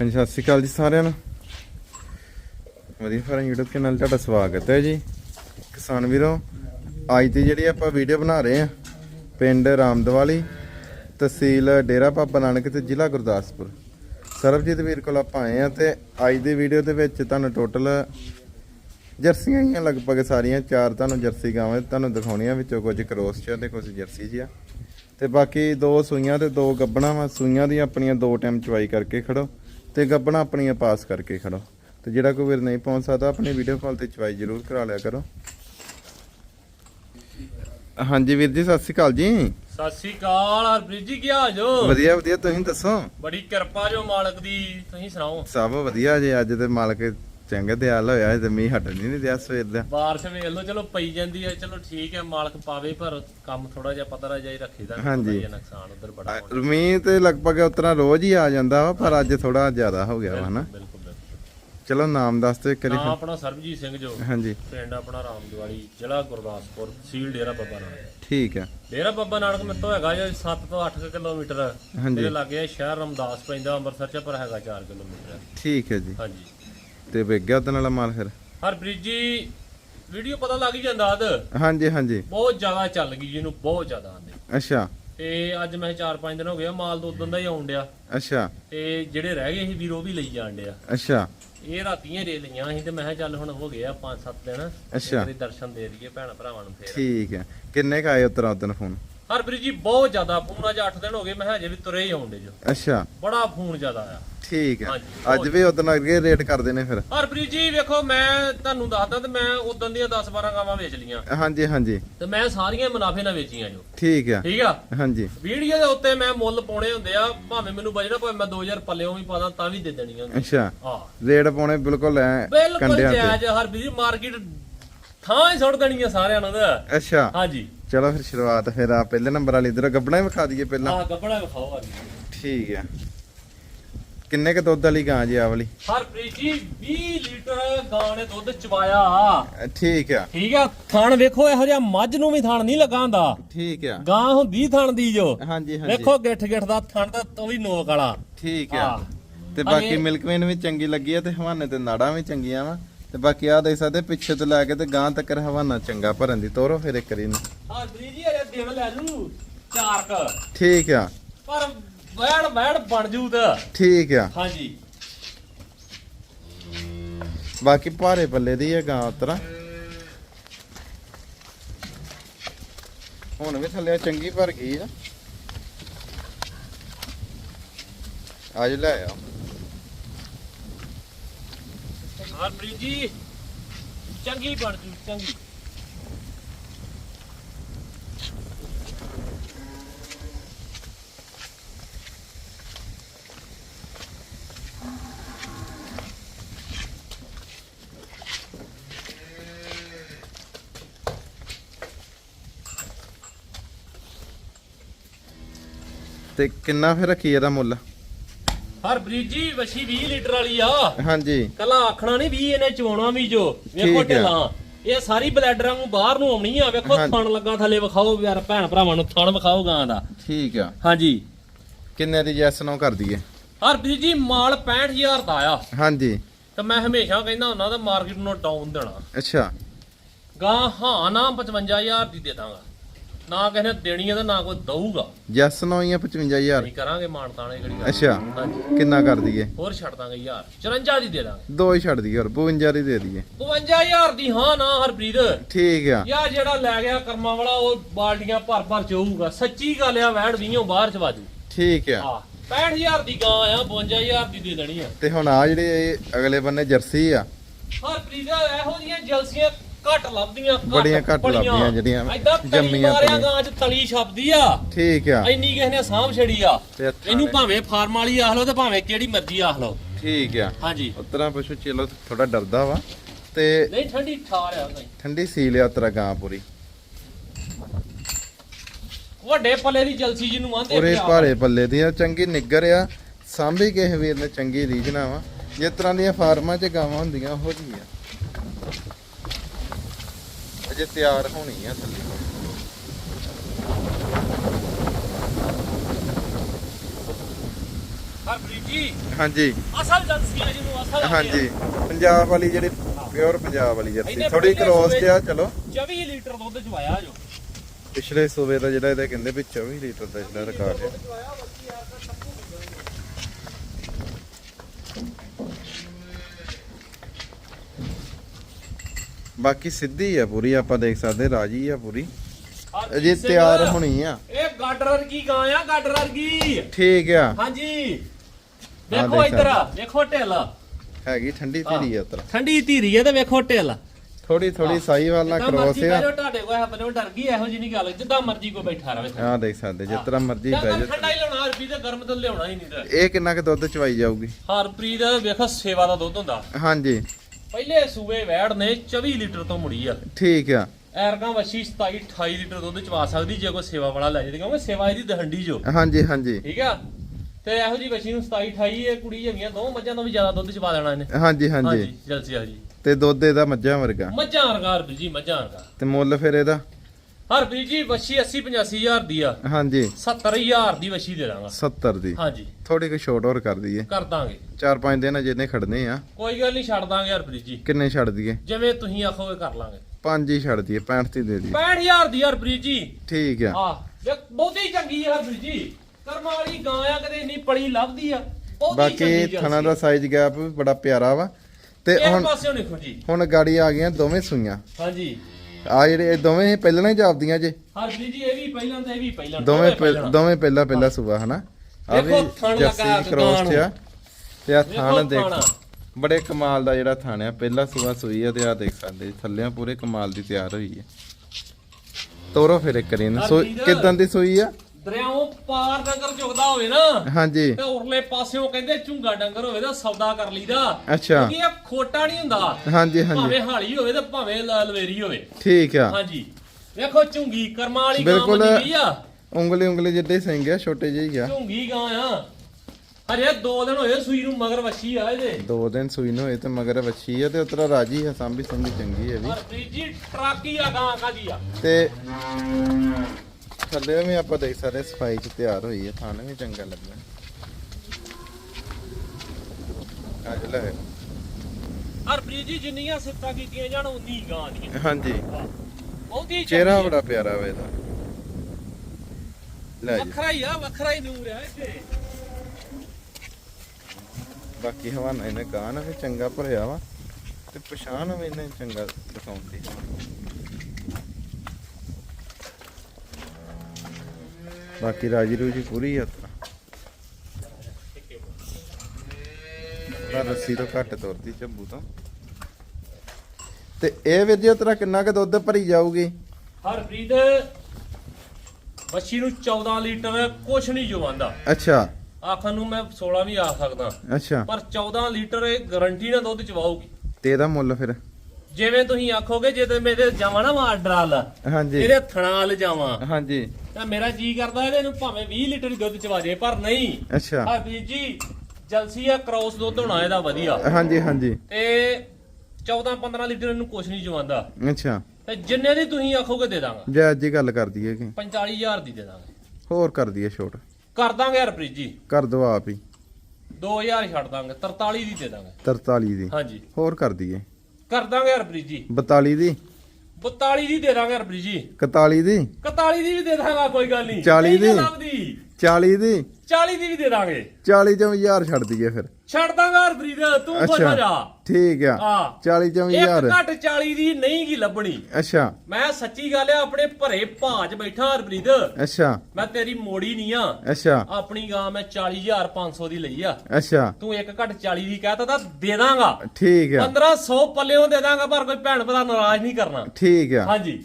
ਹਾਂਜੀ, ਸਤਿ ਸ਼੍ਰੀ ਅਕਾਲ ਜੀ ਸਾਰਿਆਂ ਨੂੰ। ਵਧੀਆ ਫਾਰਮ YouTube ਚੈਨਲ ਤੁਹਾਡਾ ਸਵਾਗਤ ਹੈ ਜੀ। ਕਿਸਾਨ ਵੀਰੋ, ਅੱਜ ਦੀ ਜਿਹੜੀ ਆਪਾਂ ਵੀਡੀਓ ਬਣਾ ਰਹੇ ਆ ਪਿੰਡ ਰਾਮਦਵਾਲੀ ਤਹਿਸੀਲ ਡੇਰਾ ਬਾਬਾ ਨਾਨਕ ਤੇ ਜ਼ਿਲ੍ਹਾ ਗੁਰਦਾਸਪੁਰ। ਸਰਬਜੀਤ ਵੀਰ ਕੋਲ ਆਪਾਂ ਆਏ ਆ ਤੇ ਅੱਜ ਦੀ ਵੀਡੀਓ ਦੇ ਵਿੱਚ ਤੁਹਾਨੂੰ ਟੋਟਲ ਜਰਸੀਆਂ ਹੀ ਆ, ਲਗਭਗ ਸਾਰੀਆਂ, ਚਾਰ ਤੁਹਾਨੂੰ ਜਰਸੀ ਗਾਵਾਂ ਤੁਹਾਨੂੰ ਦਿਖਾਉਣੀਆਂ, ਵਿੱਚੋਂ ਕੁਝ ਕਰੋਸ ਚ ਆ ਤੇ ਕੁਝ ਜਰਸੀ ਜੀ ਆ। ਤੇ ਬਾਕੀ ਦੋ ਸੂਈਆਂ ਤੇ ਦੋ ਗੱਬਣਾ ਵਾ, ਸੂਈਆਂ ਦੀ ਆਪਣੀਆਂ ਦੋ ਟਾਈਮ ਚਵਾਈ ਕਰਕੇ ਖੜੋ। ਤੇ ਗੱਬਣਾ ਆਪਣੀਆਂ ਪਾਸ ਕਰਕੇ ਖੜੋ। ਤੇ ਜਿਹੜਾ ਕੋਈ ਵੀਰ ਨਹੀਂ ਪਹੁੰਚ ਸਕਦਾ ਆਪਣੀ ਵੀਡੀਓ ਕਾਲ ਤੇ ਚਵਾਈ ਜ਼ਰੂਰ ਕਰਾ ਲਿਆ ਕਰੋ। ਹਾਂਜੀ ਵੀਰ ਜੀ ਸਤਿ ਸ਼੍ਰੀ ਅਕਾਲ ਜੀ। ਸਤਿ ਸ੍ਰੀ ਅਕਾਲ ਹਰਪ੍ਰੀਤ ਜੀ ਕੀ ਹਾਲ ਜੋ? ਵਧੀਆ ਵਧੀਆ ਤੁਸੀਂ ਦੱਸੋ? ਬੜੀ ਕਿਰਪਾ ਜੋ ਮਾਲਕ ਦੀ ਤੁਸੀਂ ਸੁਣਾਓ? ਸਭ ਵਧੀਆ ਜੀ ਅੱਜ ਤੇ ਮਾਲਕ ਚੰਗਾ ਦਿਆਲ ਹੋਇਆ ਤੇ ਮੀਂਹ ਹਟਣ ਨਹੀਂ ਦਿਆ ਸਵੇਰ ਦਾ। ਬਾਰਿਸ਼ ਵੇਖ ਲਓ ਚਲੋ ਪਈ ਜਾਂਦੀ ਹੈ ਚਲੋ ਠੀਕ ਹੈ ਮਾਲਕ ਪਾਵੇ ਪਰ ਕੰਮ ਥੋੜਾ ਜਿਹਾ ਪਤਰਾ ਹੀ ਰੱਖੀਦਾ ਹਾਂਜੀ। ਨੁਕਸਾਨ ਉਧਰ ਬੜਾ ਮੀਂਹ ਤੇ ਲਗਭਗ ਉਤਰਾ ਰੋਜ਼ ਹੀ ਆ ਜਾਂਦਾ ਵਾ ਪਰ ਅੱਜ ਥੋੜਾ ਜ਼ਿਆਦਾ ਹੋ ਗਿਆ ਵਾ ਹਨਾ। ਬਿਲਕੁਲ ਚਲੋ ਨਾਮ ਦੱਸ ਦਿਓ ਇੱਕ ਨਾਮ ਆਪਣਾ ਸਰਬਜੀਤ ਸਿੰਘ ਜੋ ਹਾਂਜੀ। ਪਿੰਡ ਆਪਣਾ ਰਾਮਦਵਾਲੀ ਜ਼ਿਲ੍ਹਾ ਗੁਰਦਾਸਪੁਰ ਤਹਿਸੀਲ ਡੇਰਾ ਬੱਬਾ ਨਾਨਕ। ਠੀਕ ਹੈ ਡੇਰਾ ਬੱਬਾ ਨਾਨਕ ਮੇਰੇ ਤੋਂ ਹੈਗਾ ਜੋ 7 ਤੋਂ 8 ਕਿਲੋਮੀਟਰ। ਹਾਂਜੀ। ਲਾਗੇ ਸ਼ਹਿਰ ਰਮਦਾਸ ਪੈਂਦਾ ਅੰਮ੍ਰਿਤਸਰ ਚ ਪਰ ਹੈਗਾ 4 ਕਿਲੋਮੀਟਰ। ਠੀਕ ਹੈ ਜੀ। ਹਾਂਜੀ। ਤੇ ਵਿਕ ਗਿਆ ਉਹਦੇ ਨਾਲ ਮਾਲ ਫਿਰ? ਹਰਪ੍ਰੀਤ ਜੀ ਵੀਡੀਓ ਪਤਾ ਲੱਗ ਹੀ ਜਾਂਦਾ ਅਦ ਹਾਂਜੀ ਹਾਂਜੀ। ਬਹੁਤ ਜ਼ਿਆਦਾ ਚੱਲ ਗਈ ਜਿਹਨੂੰ ਬਹੁਤ ਜ਼ਿਆਦਾ ਆਂਦੇ। ਅੱਛਾ। ਤੇ ਅੱਜ ਮੈਂ 4-5 ਦਿਨ ਹੋ ਗਏ ਆ, ਮਾਲ ਤੋਂ ਉਦੋਂ ਦਾ ਹੀ ਆਉਣ ਡਿਆ। ਅੱਛਾ। ਤੇ ਜਿਹੜੇ ਰਹਿ ਗਏ ਸੀ ਵੀਰ ਉਹ ਵੀ ਲਈ ਜਾਣ ਡਿਆ। ਅੱਛਾ। ਇਹ ਰਾਤੀਆਂ ਰੇ ਲਈਆਂ ਸੀ ਤੇ ਮੈਂ ਕਿਹਾ ਚੱਲ ਹੁਣ ਹੋ ਗਏ ਆ 5-7 ਦਿਨ। ਅੱਛਾ। ਦਰਸ਼ਨ ਦੇ ਦਈਏ ਭੈਣ ਭਰਾਵਾਂ ਨੂੰ ਫੇਰ। ਠੀਕ ਹੈ। ਕਿੰਨੇ ਕ ਆਏ ਉਤਰਾ ਉਦੋਂ ਫੋਨ? ਹਰਪ੍ਰੀਤ ਜੀ ਬਹੁਤ ਜ਼ਿਆਦਾ ਪੂਰਾ ਜਿਹਾ 8 ਦਿਨ ਹੋ ਗਏ ਮੈਂ ਹਜੇ ਵੀ ਤੁਰੇ ਹੀ ਆਉਂਦੇ ਜੋ। ਅੱਛਾ। ਬੜਾ ਫੋਨ ਜ਼ਿਆਦਾ ਆ। ਠੀਕ ਹੈ ਅੱਜ ਵੀ ਉਦੋਂ ਅੱਗੇ ਰੇਟ ਕਰਦੇ ਨੇ ਫਿਰ। ਹਰਪ੍ਰੀਤ ਜੀ ਵੇਖੋ ਮੈਂ ਤੁਹਾਨੂੰ ਦੱਸਦਾ ਤੇ ਮੈਂ ਉਦੋਂ ਦੀਆਂ 10-12 ਗਾਵਾਂ ਵੇਚ ਲੀਆਂ ਹਾਂਜੀ ਹਾਂਜੀ। ਤੇ ਮੈਂ ਸਾਰੀਆਂ ਮੁਨਾਫੇ ਨਾਲ ਵੇਚੀਆਂ ਜੋ। ਠੀਕ ਹੈ ਠੀਕ ਆ? ਹਾਂਜੀ। ਵੀਡੀਓ ਦੇ ਉੱਤੇ ਮੈਂ ਮੁੱਲ ਪਾਉਣੇ ਹੁੰਦੇ ਆ ਭਾਵੇਂ ਮੈਨੂੰ ਬਜਣਾ ਭਾਵੇਂ ਮੈਂ 2000 ਪੱਲਿਓਂ ਵੀ ਪਾਦਾ ਤਾਂ ਵੀ ਦੇ ਦੇਣੀਆਂ ਅੱਛਾ। ਹਾਂ। ਰੇਟ ਪਾਉਣੇ ਬਿਲਕੁਲ ਐ ਬਿਲਕੁਲ ਕੰਡਿਆਂ ਤੇ। ਜਾਇਜ਼ ਹਰਬੀਰ ਮਾਰਕੀਟ ਥਾਂ ਹੀ ਸੁੱਟ ਦੇਣੀ ਆ ਸਾਰਿਆਂ ਨੂੰ ਅੱਛਾ। ਹਾਂਜੀ। ਚਲੋ ਫਿਰ ਸ਼ੁਰੂਆਤ ਫਿਰ ਆ ਪਹਿਲੇ ਨੰਬਰ ਵਾਲੀ ਇਧਰ ਗੱਬਣਾ ਹੀ ਵਿਖਾ ਦਈਏ ਪਹਿਲਾਂ। ਆ ਕੱਪੜਾ ਵਿਖਾਓ ਅੱਜ ਠੀਕ ਹੈ ਕਿੰਨੇ ਕ ਦੁੱਧ ਵਾਲੀ ਗਾਂ ਜੀ ਆ ਵਾਲੀ? ਹਰਪ੍ਰੀਤ ਜੀ 20 ਲੀਟਰ ਗਾਂ ਨੇ ਦੁੱਧ ਚਵਾਇਆ। ਠੀਕ ਆ। ਠੀਕ ਆ ਥਣ ਵੇਖੋ ਇਹੋ ਜਿਹਾ ਮੱਝ ਨੂੰ ਵੀ ਥਣ ਨਹੀਂ ਲਗਾਉਂਦਾ। ਠੀਕ ਆ। ਗਾਂ ਹੁੰਦੀ ਥਣ ਦੀ ਜੋ। ਹਾਂਜੀ ਹਾਂਜੀ। ਵੇਖੋ ਗਿੱਠ ਗਿੱਠ ਦਾ ਥਣ ਤਾਂ ਉਹ ਵੀ ਨੋਕ ਵਾਲਾ। ਠੀਕ ਆ। ਤੇ ਬਾਕੀ ਅਜੇ- ਮਿਲਕ ਵੇਨ ਵੀ ਚੰਗੀ ਲੱਗੀ ਆ ਤੇ ਹਵਾਨੇ ਤੇ ਨਾੜਾਂ ਵੀ ਚੰਗੀਆਂ ਵਾ। ਤੇ ਬਾਕੀ ਆ ਦੇਖ ਸਕਦੇ ਪਿੱਛੇ ਤੋਂ ਲੈ ਕੇ ਤੇ ਗਾਂ ਤੱਕ ਹਵਾਨਾ ਚੰਗਾ ਭਰਨ ਦੀ ਤੋਰੋ ਫਿਰ ਇੱਕ ਵਾਰੀ ਨੂੰ ਹਰਪ੍ਰੀਤ ਜੀ ਅਰੇ ਦਿਨ ਲੈ ਜੂ ਚਾਰ ਕ ਠੀਕ ਆ। ਪਰ ਵੈਣ ਵੈਣ ਬਣ ਜੂ ਤਾਂ। ਠੀਕ ਆ। ਹਾਂਜੀ। ਬਾਕੀ ਭਾਰੇ ਪੱਲੇ ਦੀ ਆ ਗਾਂ ਉਤਰਾ। ਹੁਣ ਵੀ ਥੱਲੇ ਚੰਗੀ ਭਰ ਗਈ ਆ। ਅੱਜ ਲੈ ਆ ਹਰਪ੍ਰੀਤ ਜੀ ਚੰਗੀ ਬਣ ਜੂ ਚੰਗੀ। ਤੇ ਕਿੰਨਾ ਫਿਰ ਰੱਖੀ ਇਹਦਾ ਮੁੱਲ? ਹਰਪ੍ਰੀਤ ਜੀ ਵਸ਼ੀ 20 ਲੀਟਰ ਵਾਲੀ ਆ। ਹਾਂਜੀ। ਕੱਲਾ ਆਖਣਾ ਨਹੀਂ 20 ਇਹਨੇ ਚਵਾਉਣਾ ਵੀ ਜੋ। ਵੇਖੋ ਠੀਕ ਆ। ਢਿੱਲਾਂ। ਇਹ ਸਾਰੀ ਬਲੈਡਰਾਂ ਨੂੰ ਬਾਹਰ ਨੂੰ ਆਉਣੀ ਆ। ਵੇਖੋ ਹਾਂਜੀ। ਥਣ ਲੱਗਾ ਥੱਲੇ ਵਿਖਾਓ ਯਾਰ ਭੈਣ ਭਰਾਵਾਂ ਨੂੰ ਥਣ ਵਿਖਾਓ ਗਾਂ ਦਾ। ਠੀਕ ਆ। ਹਾਂਜੀ। ਕਿੰਨੇ ਦੀ ਜੈਸ ਨੋ ਕਰ ਦਈਏ? ਹਰਪ੍ਰੀਤ ਜੀ ਮਾਲ 65000 ਦਾ ਆ। ਹਾਂਜੀ। ਤੇ ਮੈਂ ਹਮੇਸ਼ਾ ਕਹਿੰਦਾ ਹੁੰਦਾ ਤਾਂ ਮਾਰਕੀਟ ਨੂੰ ਡਾਊਨ ਦੇਣਾ। ਅੱਛਾ। ਗਾਂ ਹਾਂ ਨਾ 55000 ਦੀ ਦੇ ਦਾਂਗਾ। ਨਾ ਕਿਸੇ ਨੇ ਦੇਣੀ ਹੈ ਤੇ ਨਾ ਕੋਈ ਦਊਗਾ। ਜੈਸ ਨੋ ਹੀ ਆ 55000 ਨਹੀਂ ਕਰਾਂਗੇ ਮਾਨਤਾਣੇ ਕਿਹੜੀ ਗੱਲ ਅੱਛਾ ਹਾਂਜੀ। ਕਿੰਨਾ ਕਰ ਦਈਏ? ਹੋਰ ਛੱਡ ਦਾਂਗੇ ਯਾਰ 54 ਦੀ ਦੇ ਦਾਂਗੇ। ਦੋ ਹੀ ਛੱਡ ਦਈਏ ਹੋਰ 52 ਦੀ ਦੇ ਦਈਏ। 52000 ਦੀ ਹਾਂ ਨਾ ਹਰਪ੍ਰੀਤ। ਠੀਕ ਆ। ਯਾਰ ਜਿਹੜਾ ਲੈ ਗਿਆ ਕਰਮਾਂ ਵਾਲਾ ਉਹ ਬਾਲਟੀਆਂ ਭਰ ਭਰ ਚੋਊਗਾ ਸੱਚੀ ਗੱਲ ਆ ਵੈੜ ਵੀਓ ਬਾਹਰ ਚ ਵਾਜੂ। ਠੀਕ ਆ। ਆ 65000 ਦੀ ਗਾਂ ਆ 52000 ਦੀ ਦੇ ਦੇਣੀ ਆ। ਤੇ ਹੁਣ ਆ ਜਿਹੜੇ ਅਗਲੇ ਬੰਨੇ ਜਰਸੀ ਆ। ਹਰਪ੍ਰੀਤ ਇਹੋ ਜੀਆਂ ਜਲਸੀਆਂ ਘੱਟ ਲੱਭਦੀਆਂ ਬੜੀਆਂ ਘੱਟ ਬੜੀਆਂ। ਲੱਭਦੀਆਂ ਜਿਹੜੀਆਂ ਏਦਾਂ ਤਲੀ ਜੰਮੀਆਂ ਮਾਰਿਆ ਪਲੀਆਂ। ਗਾਂ ਚ ਤਲੀ ਛਪਦੀ ਆ। ਠੀਕ ਆ। ਇੰਨੀ ਕਿਸੇ ਨੇ ਸਾਂਭ ਛੜੀ ਆ। ਤੇ ਇਹਨੂੰ ਭਾਵੇਂ ਫਾਰਮ ਵਾਲੀ ਆਖ ਲਓ ਤੇ ਭਾਵੇਂ ਕਿਹੜੀ ਮਰਜ਼ੀ ਆਖ ਲਓ। ਠੀਕ ਆ। ਹਾਂਜੀ। ਉਤਰਾ ਪਸ਼ੂ ਚਲੋ ਥੋੜਾ ਡਰਦਾ ਵਾ ਤੇ ਨਹੀਂ ਠੰਡੀ ਠਾਰ ਆ ਨਹੀਂ ਠੰਡੀ ਸੀਲ ਆ ਉਤਰਾ ਗਾਂ ਪੂਰੀ। ਵੱਡੇ ਪੱਲੇ ਦੀ ਜਲਸੀ ਜਿਹਨੂੰ ਆਂਦੇ ਉਰੇ ਭਾਰੇ। ਪੱਲੇ ਦੀ ਆ ਚੰਗੀ ਨਿੱਗਰ ਆ। ਸਾਂਭੀ ਕਿਸੇ ਵੀਰ ਨੇ ਚੰਗੀ ਰੀਜਨਾ ਵਾ। ਜਿਸ ਤਰ੍ਹਾਂ ਦੀਆਂ ਫਾਰਮਾਂ 'ਚ ਗਾਵਾਂ ਹੁੰਦੀਆਂ ਉਹ ਜੀ ਆ ਅਜੇ ਤਿਆਰ ਹੋਣੀ ਆ ਥੱਲੇ। ਹਰਪ੍ਰੀਤ ਜੀ ਹਾਂਜੀ। ਅਸਲ ਜਲਸੀ ਆ ਜਿਹਨੂੰ ਅਸਲ। ਹਾਂਜੀ। ਪੰਜਾਬ ਵਾਲੀ ਜਿਹੜੀ ਪਿਓਰ ਪੰਜਾਬ ਵਾਲੀ ਜਰਸੀ। ਥੋੜੀ ਸੂਬੇ ਤੇ ਆ ਚਲੋ। 24 ਲੀਟਰ ਦੁੱਧ ਚਵਾਇਆ ਜੋ। ਪਿਛਲੇ ਸੂਬੇ ਦਾ ਜਿਹੜਾ ਇਹਦਾ ਕਹਿੰਦੇ ਵੀ 24 ਲੀਟਰ ਦਾ ਜਿਹੜਾ ਰਿਕਾਰਡ ਹੈ। ਬਾਕੀ ਸਿੱਧੀ ਆ ਪੂਰੀ ਆਪਾਂ ਦੇਖ ਸਕਦੇ ਰਾਜੀ ਆ ਪੂਰੀ। ਅਜੇ ਤਿਆਰ ਹੋਣੀ ਆ। ਇਹ ਗਾਡਰ ਵਰਗੀ ਗਾਂ ਆ ਗਾਡਰ ਵਰਗੀ। ਠੀਕ ਆ। ਹਾਂਜੀ। ਹਾਂ, ਦੇਖੋ ਇੱਧਰ ਦੇਖੋ ਢਿੱਲ। ਹੈਗੀ ਠੰਡੀ ਧੀਰੀ ਆ ਉਤਰ ਠੰਡੀ ਧੀਰੀ ਹੈ ਤੇ ਵੇਖੋ ਢਿੱਲ। ਥੋੜੀ ਥੋੜੀ ਸਾਈ ਵਾਲਾ ਕ੍ਰੋਸ ਆ। ਤੁਹਾਡੇ ਕੋਲ ਹੈ ਬਨੋ ਡਰ ਗਈ ਇਹੋ ਜਿਹੀ ਨਹੀਂ ਗੱਲ। ਜਿੱਦਾਂ ਮਰਜ਼ੀ ਕੋਈ ਬੈਠਾ ਰਵੇ ਆ ਦੇਖ ਸਕਦੇ ਜਿਸ ਤਰ੍ਹਾਂ ਮਰਜ਼ੀ ਪੈ ਜਾਂ ਜਾ ਠੰਡਾ ਹੀ ਲਿਆਉਣਾ ਹਰਪ੍ਰੀਤ ਤੇ ਗਰਮ ਤਾਂ ਲਿਆਉਣਾ ਹੀ ਨਹੀਂ ਇਹ ਕਿੰਨਾ ਕੁ ਦੁੱਧ ਚਵਾਈ ਜਾਊਗੀ? ਹਰਪ੍ਰੀਤ ਵੇਖੋ ਸੇਵਾ ਦਾ ਦੁੱਧ ਹੁੰਦਾ। ਹਾਂਜੀ। ਪਹਿਲੇ ਸੂਬੇ ਵੈੜ ਨੇ 24 ਲੀਟਰ ਤੋਂ ਮੁੜੀ ਆ। ਠੀਕ ਆ। ਐਰਗਾ ਵਸ਼ੀ 27 28 ਲੀਟਰ ਦੁੱਧ ਚਵਾ ਸਕਦੀ ਜੇ ਕੋਈ ਸੇਵਾ ਵਾਲਾ ਲੈ ਜੇ ਕਿਉਂਕਿ ਸੇਵਾ ਇਹਦੀ ਦਹੰਡੀ ਜੋ। ਹਾਂਜੀ ਹਾਂਜੀ। ਠੀਕ ਆ? ਤੇ ਇਹੋ ਜੀ ਵਸ਼ੀ ਨੂੰ 27 28 ਇਹ ਕੁੜੀ ਹੈਗੀਆਂ ਦੋ ਮੱਝਾਂ ਤੋਂ ਵੀ ਜ਼ਿਆਦਾ ਦੁੱਧ ਚਵਾ ਦੇਣਾ ਇਹਨੇ। ਹਾਂਜੀ ਹਾਂਜੀ। ਹਾਂਜੀ ਜਲਸੀ ਆ ਜੀ। ਤੇ ਦੁੱਧ ਇਹਦਾ ਮੱਝਾਂ ਵਰਗਾ। ਮੱਝਾਂ ਵਰਗਾ ਜੀ ਮੱਝਾਂ ਵਰਗਾ। ਤੇ ਮੁੱਲ ਫਿਰ ਇਹਦਾ? ਹਰਪ੍ਰੀਤ ਜੀ ਵਸ਼ੀ 80 85 ਹਜ਼ਾਰ ਦੀ ਆ। ਹਾਂਜੀ। 70000 ਦੀ ਵਸ਼ੀ ਦੇ ਦਾਂਗਾ। 70 ਦੀ। ਹਾਂਜੀ। ਥੋੜੀ ਕੁ ਛੋਟ ਹੋਰ ਕਰ ਦਈਏ। ਕਰ ਦਾਂਗੇ। 4-5 ਦਿਨ ਜਿਹਨੇ ਖੜਨੇ ਆ। ਕੋਈ ਗੱਲ ਨਹੀਂ ਛੱਡ ਦਾਂਗੇ ਹਰਪ੍ਰੀਤ ਜੀ। ਕਿੰਨੇ ਛੱਡ ਦਈਏ? ਜਿਵੇਂ ਤੁਸੀਂ ਆਖੋਗੇ ਕਰ ਲਾਂਗੇ। ਪੰਜ ਹੀ ਛੱਡ ਦਈਏ 65 ਦੀ ਦੇ ਦਈਏ। 65000 ਦੀ ਹਰਪ੍ਰੀਤ ਜੀ। ਠੀਕ ਆ। ਦੇਖ ਬਹੁਤੀ ਚੰਗੀ ਆ ਹਰਪ੍ਰੀਤ ਜੀ। ਕਰਮਾਂ ਵਾਲੀ ਗਾਂ ਆ ਕਦੇ ਇੰਨੀ ਪੜੀ ਲੱਭਦੀ ਆ। ਬਾਕੀ ਥਣਾ ਦਾ ਸਾਈਜ਼ ਗੈਪ ਵੀ ਬੜਾ ਪਿਆਰਾ ਵਾ। ਤੇ ਹੁਣ ਜੀ। ਹੁਣ ਗਾੜੀ ਆ ਗਈਆਂ ਦੋਵੇਂ ਸੂਈਆਂ। ਹਾਂਜੀ। ਆ ਜਿਹੜੇ ਇਹ ਦੋਵੇਂ ਹੀ ਪਹਿਲਾਂ ਹੀ ਜਾਪਦੀਆਂ ਜੇ ਹਰਪ੍ਰੀਤ ਜੀ ਇਹ ਵੀ ਪਹਿਲਾਂ ਤੇ ਇਹ ਵੀ ਪਹਿਲਾਂ ਦੋਵੇਂ। ਪਹਿ- ਦੋਵੇਂ ਪਹਿਲਾਂ ਪਹਿਲਾਂ ਸੂਆ ਹਨਾ ਆ ਵੀ ਦੇਖੋ ਥਣ ਜੱਸੀ ਕ੍ਰੋਸ ਤੇ ਆ ਤੇ ਆ ਥਣ ਦੇਖ ਥਣ। ਬੜੇ ਕਮਾਲ ਦਾ ਜਿਹੜਾ ਥਣ ਆ ਪਹਿਲਾ ਸੂਆ ਸੂਈ ਆ ਤੇ ਆ ਦੇਖ ਸਕਦੇ ਜੀ, ਥੱਲਿਆਂ ਪੂਰੇ ਕਮਾਲ ਦੀ ਤਿਆਰ ਹੋਈ ਹੈ ਤੋਰੋ ਫਿਰ ਇੱਕ ਰੀਨ ਸੋ। ਕਿਦਾਂ ਦੀ ਸੂਈ ਆ ਦਰਿਆਓਂ ਪਾਰ ਡੰਗਰ ਝੁਕਦਾ ਹੋਵੇ ਨਾ ਹਾਂਜੀ। ਤੇ ਉਰਲੇ ਪਾਸਿਓਂ ਕਹਿੰਦੇ ਝੁੰਗਾ ਡੰਗਰ ਹੋਵੇ ਤਾਂ ਸੌਦਾ ਕਰ ਲਈਦਾ। ਅੱਛਾ। ਕਿਉਂਕਿ ਇਹ ਖੋਟਾ ਨਹੀਂ ਹੁੰਦਾ। ਹਾਂਜੀ ਹਾਂਜੀ। ਭਾਵੇਂ ਹਾਲੀ ਹੋਵੇ ਤੇ ਭਾਵੇਂ ਲ- ਲਵੇਰੀ ਹੋਵੇ। ਠੀਕ ਆ। ਹਾਂਜੀ। ਵੇਖੋ ਝੁੰਗੀ ਕਰਮਾਂ ਵਾਲੀ ਗਾਂ ਬਿਲਕੁਲ। ਬਣੀ ਗਈ ਆ। ਉਂਗਲੀ ਉਂਗਲੀ ਜਿੱਡੇ ਸਿੰਘ ਆ ਛੋਟੇ ਜਿਹੇ ਹੀ ਆ। ਝੁੰਗੀ ਗਾਂ ਆ। ਹਰੇ ਦੋ ਦਿਨ ਹੋਏ ਸੂਈ ਨੂੰ ਮਗਰ ਵੱਛੀ ਆ ਇਹਦੇ। ਦੋ ਦਿਨ ਸੂਈ ਨੂੰ ਹੋਏ ਤੇ ਮਗਰ ਵੱਛੀ ਆ ਤੇ ਉਤਰਾ ਰਾਜੀ ਆ ਸਾਂਭੀ ਸੰਭੀ ਚੰਗੀ ਹੈ ਵੀ। ਹਰਪ੍ਰੀਤ ਜੀ ਟਰਾਕੀ ਆ ਗਾਂ ਕਾਦੀ ਆ? ਤੇ ਥੱਲੇ ਵੀ ਆਪਾਂ ਦੇਖ ਸਕਦੇ ਸਫ਼ਾਈ ਚ ਤਿਆਰ ਹੋਈ ਹੈ ਥਾਣ ਵੀ ਚੰਗਾ ਲੱਗਦਾ ਅੱਜ ਲੈ। ਹਰਪ੍ਰੀਤ ਜੀ ਜਿੰਨੀਆਂ ਸਿਫਤਾਂ ਕੀਤੀਆਂ ਜਾਣ ਉਨੀ ਗਾਂ ਦੀਆਂ ਹਾਂਜੀ। ਬਹੁਤੀ ਚਿਹਰਾ। ਬੜਾ ਪਿਆਰਾ ਵਾ ਇਹਦਾ। ਲੈ ਜੀ। ਵੱਖਰਾ ਹੀ ਆ ਵੱਖਰਾ ਹੀ ਨੂਰ ਆ ਇੱਥੇ। ਬਾਕੀ ਹਵਾਨਾ ਇਹਨੇ ਗਾਂ ਵੀ ਚੰਗਾ ਭਰਿਆ ਵਾ ਤੇ ਪਛਾਣ ਵੀ ਇਹਨੇ ਚੰਗਾ ਦਿਖਾਉਂਦੀ ਬਾਕੀ ਰਾਜੀ ਰੂਜੀ ਪੂਰੀ ਤਾਂ ਪਰ ਰੱਸੀ ਤੋਂ ਘੱਟ ਤੁਰਦੀ ਝੱਬੂ ਤੋਂ। ਤੇ ਇਹ ਵੀਰ ਜੀ ਤੇਰਾ ਕਿੰਨਾ ਕੁ ਦੁੱਧ ਭਰੀ ਜਾਊਗੀ? ਹਰਪ੍ਰੀਤ ਬੱਚੀ ਨੂੰ 14 ਲੀਟਰ ਕੁਛ ਨਹੀਂ ਜਵਾਂਦਾ। ਅੱਛਾ। ਆਖਣ ਨੂੰ ਮੈਂ 16 ਵੀ ਆ ਸਕਦਾ। ਅੱਛਾ। ਪਰ 14 ਲੀਟਰ ਇਹ ਗਾਰੰਟੀ ਨਾਲ ਦੁੱਧ ਚਵਾਉਗੀ ਤੇ ਇਹਦਾ ਮੁੱਲ ਫਿਰ? ਜਿਵੇਂ ਤੁਸੀਂ ਆਖੋਗੇ ਜੇ ਤੇ ਮੇਰੇ ਜਾਵਾਂ ਨਾ ਮੈਂ ਆਰਡਰ ਵਾਲ ਹਾਂਜੀ। ਇਹਦੇ ਥਣਾ ਵਾਲ ਜਾਵਾਂ। ਹਾਂਜੀ। ਤਾਂ ਮੇਰਾ ਜੀ ਕਰਦਾ ਇਹਦੇ ਨੂੰ ਭਾਵੇਂ 20 ਲੀਟਰ ਹੀ ਦੁੱਧ ਚਵਾ ਜੇ ਪਰ ਨਹੀਂ। ਅੱਛਾ। ਹਰਪ੍ਰੀਤ ਜੀ ਜਲਸੀ ਆ ਕ੍ਰੋਸ ਦੁੱਧ ਹੋਣਾ ਇਹਦਾ ਵਧੀਆ। ਹਾਂਜੀ ਹਾਂਜੀ। ਤੇ 14 15 ਲੀਟਰ ਇਹਨੂੰ ਕੁਛ ਨਹੀਂ ਜਵਾਂਦਾ। ਅੱਛਾ। ਤੇ ਜਿੰਨੇ ਦੀ ਤੁਸੀਂ ਆਖੋਗੇ ਦੇ ਦਾਂਗਾ। ਜੈ ਹੀ ਗੱਲ ਕਰ ਦਈਏ ਕਿ? 45000 ਦੀ ਦੇ ਦਾਂਗੇ। ਹੋਰ ਕਰ ਦਈਏ ਛੋਟ। ਕਰ ਦਾਂਗੇ ਹਰਪ੍ਰੀਤ ਜੀ। ਕਰ ਦੋ ਆਪ ਹੀ। 2000 ਛੱਡ ਦਾਂਗੇ 43 ਦੀ ਦੇ ਦਾਂਗੇ। 43 ਦੀ। ਹਾਂਜੀ। ਹੋਰ ਕਰ ਦਈਏ। ਕਰ ਦਾਂਗੇ ਹਰਪ੍ਰੀਤ ਜੀ 42 ਦੀ। 42 ਦੀ ਦੇ ਦਾਂਗੇ ਹਰਪ੍ਰੀਤ ਜੀ 41 ਦੀ। 41 ਦੀ ਵੀ ਦੇ ਦਾਂਗਾ ਕੋਈ ਗੱਲ ਨਹੀਂ। 40 ਦੀ? ਨਹੀਂ ਲੱਭਦੀ 40 ਦੀ। 40 ਦੀ ਵੀ ਦੇ ਦਾਂਗੇ। 40 ਚੋਂ 1000 ਛੱਡ ਦਈਏ ਫਿਰ। ਛੱਡ ਦਾਂਗਾ ਹਰਪ੍ਰੀਤ ਤੂੰ ਖੁਸ਼ ਹੋ ਜਾ। ਠੀਕ ਆ ਹਾਂ। 40 ਚੋਂ ਇੱਕ 1000 ਘੱਟ 40 ਦੀ ਨਹੀਂ ਗੀ ਲੱਭਣੀ। ਅੱਛਾ। ਮੈਂ ਸੱਚੀ ਗੱਲ ਆ ਆਪਣੇ ਭਰੇ ਭਾਜ ਬੈਠਾ ਹਰਪ੍ਰੀਤ। ਅੱਛਾ। ਮੈਂ ਤੇਰੀ ਮੋੜੀ ਨਹੀਂ ਆ। ਅੱਛਾ। ਆਪਣੀ ਗਾਂ ਮੈਂ 40500 ਦੀ ਲਈ ਆ। ਅੱਛਾ। ਤੂੰ ਇੱਕ ਘੱਟ 40 ਦੀ ਕਹਿਤਾ ਤਾਂ ਦੇ ਦਾਂਗਾ। ਠੀਕ ਆ। 1500 ਪੱਲਿਓਂ ਦੇ ਦਾਂਗਾ ਪਰ ਕੋਈ ਭੈਣ ਭਰਾ ਨਾਰਾਜ਼ ਨਹੀਂ ਕਰਨਾ। ਠੀਕ ਆ। ਹਾਂਜੀ।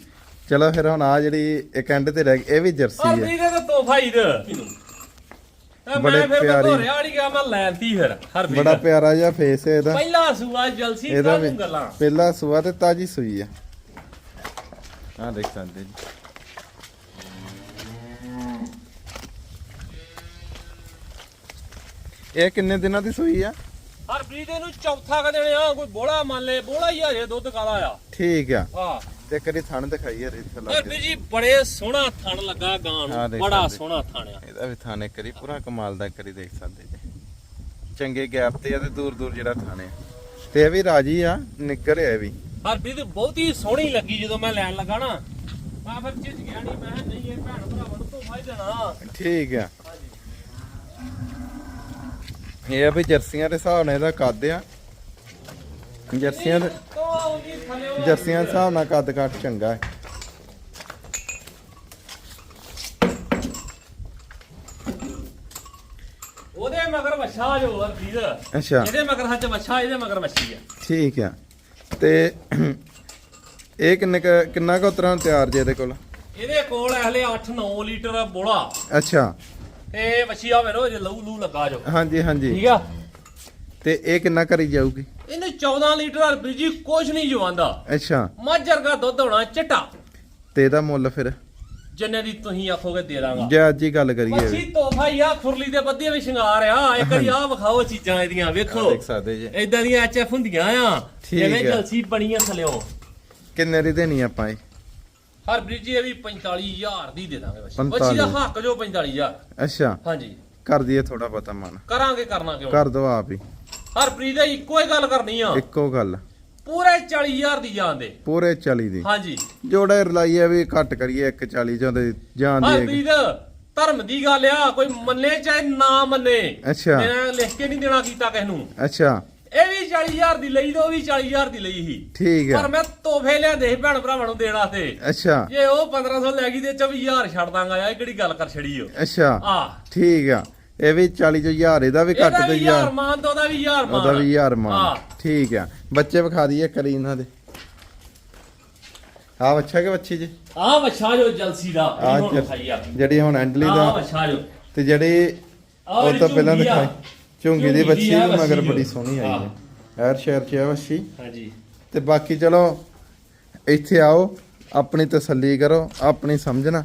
ਚਲੋ ਫਿਰ ਹੁਣ ਆ ਜਿਹੜੀ ਇੱਕ ਐਂਡ ਤੇ ਰਹਿ ਗਈ ਇਹ ਵੀ ਜਰਸੀ ਆ। ਹਰਪ੍ਰੀਤ ਦੇ ਤੋਹਫਾ ਹੀ ਦੇ। ਤੇ ਬੜੇ ਮੈਂ ਫਿਰ ਪਿਆਰੀ। ਵਾਲੀ ਗਾ ਮੈਂ ਲੈਂਦੀ ਫਿਰ ਹਰਪ੍ਰੀਤ। ਬੜਾ ਪਿਆਰਾ ਜਿਹਾ ਫੇਸ ਹੈ ਇਹਦਾ। ਪਹਿਲਾ ਸੂਆ ਜਲਸੀ ਇਹਦਾ ਵੀ ਕਾਹਨੂੰ ਗੱਲਾਂ? ਪਹਿਲਾ ਸੂਆ ਤੇ ਤਾਜੀ ਸੂਈ ਆ। ਆ ਦੇਖ ਸਕਦੇ ਜੀ। ਇਹ ਕਿੰਨੇ ਦਿਨਾਂ ਦੀ ਸੂਈ ਆ? ਹਰਪ੍ਰੀਤ ਇਹਨੂੰ ਚੌਥਾ ਕ ਦੇਣੇ ਆ ਕੋਈ ਬੋਲਾ ਮੰਨ ਲੈ ਬੋਲਾ ਹੀ ਹਜੇ ਦੁੱਧ ਕਾਲਾ ਆ। ਠੀਕ ਆ। ਹਾਂ। ਤੇ ਕਰੀ ਥਣ ਦਿਖਾਈ ਯਾਰ ਇੱਥੇ ਲੱਗ ਹਰਪ੍ਰੀਤ ਜੀ ਬੜੇ ਸੋਹਣਾ ਥਣ ਲੱਗਾ ਗਾਂ ਹਾਂ, ਨੂੰ ਦੇਖ ਬੜਾ ਸਕਦੇ। ਸੋਹਣਾ ਥਣ ਆ। ਇਹਦਾ ਵੀ ਥਾਣੇ ਕਰੀ ਪੂਰਾ ਕਮਾਲ ਦਾ ਕਰੀ ਦੇਖ ਸਕਦੇ ਜੀ। ਚੰਗੇ ਗੈਪ ਤੇ ਆ ਤੇ ਦੂਰ ਦੂਰ ਜਿਹੜਾ ਥਾਣੇ ਆ। ਤੇ ਇਹ ਵੀ ਰਾਜੀ ਆ ਨਿੱਕਰ ਆ ਇਹ ਵੀ। ਹਰਪ੍ਰੀਤ ਬਹੁਤੀ ਸੋਹਣੀ ਲੱਗੀ ਜਦੋਂ ਮੈਂ ਲੈਣ ਲੱਗਾ ਨਾ। ਮੈਂ ਫਿਰ ਝਿਜ ਗਿਆ ਨਹੀਂ ਮੈਂ ਕਿਹਾ ਨਹੀਂ ਇਹ ਭੈਣ ਭਰਾਵਾਂ ਨੂੰ ਧੋਖਾ ਹੀ ਦੇਣਾ। ਠੀਕ ਆ। ਇਹ ਆ ਵੀ ਜਰਸੀਆਂ ਦੇ ਹਿਸਾਬ ਨਾਲ ਇਹਦਾ ਕੱਦ ਆ। ਜਰਸੀਆਂ ਦੇ ਜਰਸੀਆਂ ਦੇ ਹਿਸਾਬ ਨਾਲ ਕੱਦ ਕੱਟ ਚੰਗਾ ਹੈ। ਉਹਦੇ ਮਗਰ ਵੱਛਾ ਜੋ ਹਰਪ੍ਰੀਤ ਅੱਛਾ। ਇਹਦੇ ਮਗਰ ਹੱਥ ਵੱਛਾ ਇਹਦੇ ਮਗਰ ਵੱਛੀ ਆ। ਠੀਕ ਆ। ਤੇ ਇਹ ਕਿੰਨੇ ਕਿੰਨਾ ਕੁ ਉਤਰਾਂ ਤਿਆਰ ਜੇ ਇਹਦੇ ਕੋਲ? ਇਹਦੇ ਕੋਲ ਹਲੇ 8-9 ਲੀਟਰ ਬੋਲਾ। ਅੱਛਾ। ਤੇ ਵੱਛੀ ਆਵੇ ਰੋ ਜੇ ਲਹੂ ਲੂ ਲੱਗਾ ਜੋ। ਹਾਂਜੀ ਹਾਂਜੀ। ਠੀਕ ਆ। ਤੇ ਇਹ ਕਿੰਨਾ ਕਰੀ ਜਾਊਗੀ? ਇਹਨੇ 14 ਲੀਟਰ ਹਰਪ੍ਰੀਤ ਜੀ ਕੁਛ ਨਹੀਂ ਜਵਾਂਦਾ। ਅੱਛਾ। ਮੱਝ ਵਰਗਾ ਦੁੱਧ ਹੋਣਾ ਚਟਾ। ਤੇ ਇਹਦਾ ਮੁੱਲ ਫਿਰ? ਜਿੰਨੇ ਦੀ ਤੁਸੀਂ ਆਖੋਗੇ ਦੇ ਦਾਂਗਾ। ਜੇ ਅੱਜ ਹੀ ਗੱਲ ਕਰੀਏ। ਮੱਛੀ ਤੋਹਫਾ ਹੀ ਆ ਖੁਰਲੀ ਦੇ ਬੱਦੇ ਵੀ ਸ਼ਿੰਗਾਰ ਆ। ਇੱਕ ਵਾਰੀ ਆ ਵਿਖਾਓ ਚੀਜ਼ਾਂ ਇਹਦੀਆਂ ਵੇਖੋ। ਦੇਖ ਸਕਦੇ ਜੀ। ਇਦਾਂ ਦੀਆਂ ਐਚਐਫ ਹੁੰਦੀਆਂ ਆ। ਠੀਕ ਜਿਵੇਂ ਆ। ਜਲਸੀ ਬਣੀਆਂ ਥਲਿਓ। ਕਿੰਨੇ ਦੀ ਦੇਣੀ ਆਪਾਂ ਇਹ? ਹਰਪ੍ਰੀਤ ਜੀ ਇਹ ਵੀ 45000 ਦੀ ਦੇ ਦਾਂਗੇ ਬੱਚੀ 45 ਬੱਚੀ ਦਾ ਹੱਕ ਜੋ 45000 ਅੱਛਾ। ਹਾਂਜੀ। ਕਰ ਦਈਏ ਥੋੜਾ ਪਤਾ ਮਨ। ਕਰਾਂਗੇ ਕਰਨਾ ਕਿਉਂ? ਕਰ ਦੋ ਆਪ ਹੀ। ਹਰਪ੍ਰੀਤ ਦਾ ਇੱਕੋ ਹੀ ਗੱਲ ਕਰਨੀ ਆ। ਇੱਕੋ ਗੱਲ। ਪੂਰੇ 40000 ਦੀ ਜਾਣ ਦੇ। ਪੂਰੇ 40 ਦੀ। ਹਾਂਜੀ। ਜੋੜਾ ਰਲਾਈ ਆ ਵੀ ਘੱਟ ਕਰੀਏ 140 ਚੋਂ ਤੇ ਜਾਣ ਦੀ ਹਰਪ੍ਰੀਤ ਧਰਮ ਦੀ ਗੱਲ ਆ ਕੋਈ ਮੰਨੇ ਚਾਹੇ ਨਾ ਮੰਨੇ। ਅੱਛਾ। ਮੈਂ ਲਿਖ ਕੇ ਨਹੀਂ ਦੇਣਾ ਕੀਤਾ ਕਿਸ ਨੂੰ। ਅੱਛਾ। ਇਹ ਵੀ 40000 ਦੀ ਲਈ ਤੇ ਉਹ ਵੀ 40000 ਦੀ ਲਈ ਸੀ। ਠੀਕ ਪਰ ਮੈਂ ਤੋਹਫੇ ਲਿਆਂਦੇ ਸੀ ਭੈਣ ਭਰਾਵਾਂ ਨੂੰ ਦੇਣ ਵਾਸਤੇ। ਅੱਛਾ। ਜੇ ਉਹ 1500 ਲੈ ਗਈ ਤੇ 24000 ਛੱਡ ਦਾਂਗਾ ਇਹ ਕਿਹੜੀ ਗੱਲ ਕਰ ਛੜੀ ਓ। ਅੱਛਾ। ਆ। ਠੀਕ ਆ। ਇਹ ਵੀ 40 ਚੋਂ ਹਜ਼ਾਰ ਇਹਦਾ ਵੀ ਘੱਟ ਇਹਦਾ ਤੇ ਵੀ ਹਜ਼ਾਰ। ਯਾਰ ਮਾਨ ਤੇ ਉਹਦਾ ਵੀ ਯਾਰ ਮਾਨ। ਉਹਦਾ ਵੀ ਹਜ਼ਾਰ ਹਾਂ। ਮਾਨ ਠੀਕ ਆ। ਬੱਚੇ ਵਿਖਾ ਦਈਏ ਕਰੀ ਇਹਨਾਂ ਦੇ। ਆ ਬੱਚਾ ਕਿ ਬੱਚੀ ਜੀ? ਆ ਵੱਛਾ ਜੋ ਜਲਸੀ ਦਾ ਆ ਹੁਣ ਖਾਈ ਆ। ਜਿਹੜੀ ਹੁਣ ਐਂਡਲੀ ਆ ਦਾ ਵੱਛਾ ਜੋ। ਤੇ ਜਿਹੜੀ ਉਹ ਤਾਂ ਪਹਿਲਾਂ ਆ। ਦਿਖਾਈ। ਝੁੰਗੀ ਦੀ ਬੱਚੀ ਆ ਵੀ ਮਗਰ ਬੜੀ। ਸੋਹਣੀ ਆਈ ਹਾਂ। ਹੈ। ਐਰ ਸ਼ੇਰ ਚ ਆ ਬੱਚੀ। ਹਾਂਜੀ। ਤੇ ਬਾਕੀ ਚਲੋ ਇੱਥੇ ਆਓ ਆਪਣੀ ਤਸੱਲੀ ਕਰੋ ਆਪਣੀ ਸਮਝਣਾ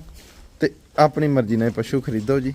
ਤੇ ਆਪਣੀ ਮਰਜ਼ੀ ਨਾਲ ਪਸ਼ੂ ਖਰੀਦੋ ਜੀ।